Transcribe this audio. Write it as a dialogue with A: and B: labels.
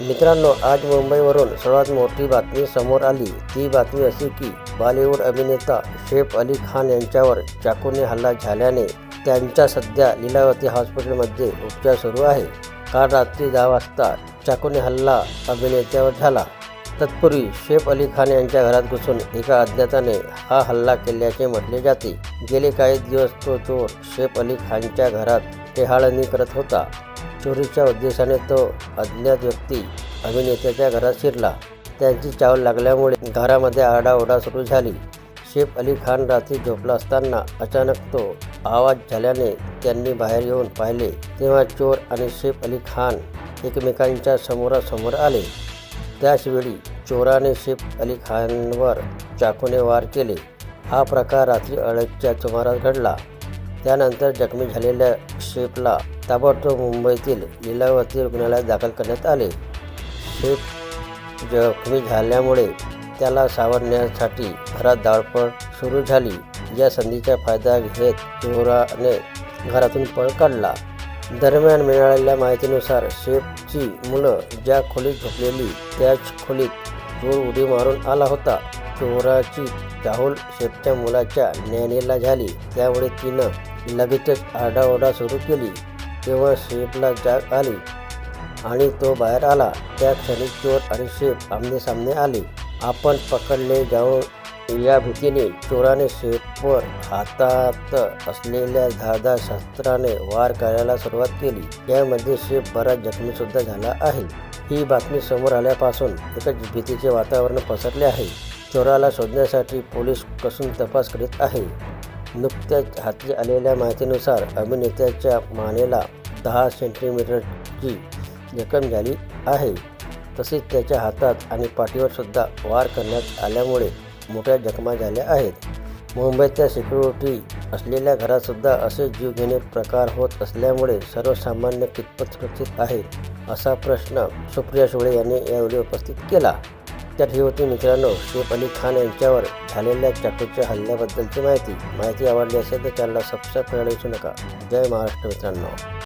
A: मित्रांनो आज मुंबईवरून सर्वात मोठी बातमी समोर आली. ती बातमी अशी की बॉलिवूड अभिनेता शेफ अली खान यांच्यावर चाकूने हल्ला झाल्याने त्यांच्या सध्या लीलावती हॉस्पिटलमध्ये उपचार सुरू आहे. काल रात्री दहा वाजता चाकूने हल्ला अभिनेत्यावर झाला. तत्पूर्वी शेफ अली खान यांच्या घरात घुसून एका अज्ञाताने हा हल्ला केल्याचे म्हटले जाते. गेले काही दिवस तो चोर शेफ अली खानच्या घरात टेहाळणी करत होता. चोरीच्या उद्देशाने तो अज्ञात व्यक्ती अभिनेत्याच्या घरात शिरला. त्यांची चावल लागल्यामुळे घरामध्ये आरडाओरडा सुरू झाली. शेफ अली खान रात्री झोपला असताना अचानक तो आवाज झाल्याने त्यांनी बाहेर येऊन पाहिले तेव्हा चोर आणि शेफ अली खान एकमेकांच्या समोरासमोर आले. त्याचवेळी चोराने शेफ अली खानवर चाकूने वार केले. हा प्रकार रात्री अडीचच्या सुमारास घडला. त्यानंतर जखमी झालेल्या शेफला ताबडतोब मुंबईतील लीलावती रुग्णालयात दाखल करण्यात आले. शेफ जखमी झाल्यामुळे त्याला सावरण्यासाठी घरात धावपळ सुरू झाली. या संधीचा फायदा घेत चोराने घरातून पळ काढला. दरम्यान मिळालेल्या माहितीनुसार शेफची मुलं ज्या खोलीत झोपलेली त्याच खोलीत चोर उडी मारून आला होता. चोराची चाहूल शेफच्या मुलाच्या ज्ञानेला झाली. त्यामुळे तिनं लगेचच आरडाओरडा सुरू केली. तेव्हा शेफला जाग आली आणि तो बाहेर आला. त्या क्षणी चोर आणि शेप आमनेसामने आले. आपण पकडले जाऊन या भीतीने. चोराने शेफवर हातात असलेल्या धादा शस्त्राने वार करायला सुरुवात केली. यामध्ये शेफ बराच जखमीसुद्धा झाला आहे. ही बातमी समोर आल्यापासून एकच भीतीचे वातावरण पसरले आहे. चोराला शोधण्यासाठी पोलीस कसून तपास करीत आहे. नुकत्याच हाती आलेल्या माहितीनुसार अभिनेत्याच्या मानेला दहा सेंटीमीटरची जखम झाली आहे. तसेच त्याच्या हातात आणि पाठीवर सुद्धा वार करण्यात आल्यामुळे मोठ्या जखमा झाल्या आहेत. मुंबईतल्या सिक्युरिटी असलेल्या घरातसुद्धा असे जीवघेणे प्रकार होत असल्यामुळे सर्वसामान्य कितपत सुरक्षित आहेत असा प्रश्न सुप्रिया सुळे यांनी यावेळी उपस्थित केला. त्यात ही होती मित्रांनो. शेफ अली खान यांच्यावर झालेल्या चाकूच्या हल्ल्याबद्दलची माहिती. माहिती आवडली असेल तर चॅनलला सबस्क्राईब करायला विसरू नका. जय महाराष्ट्र मित्रांनो.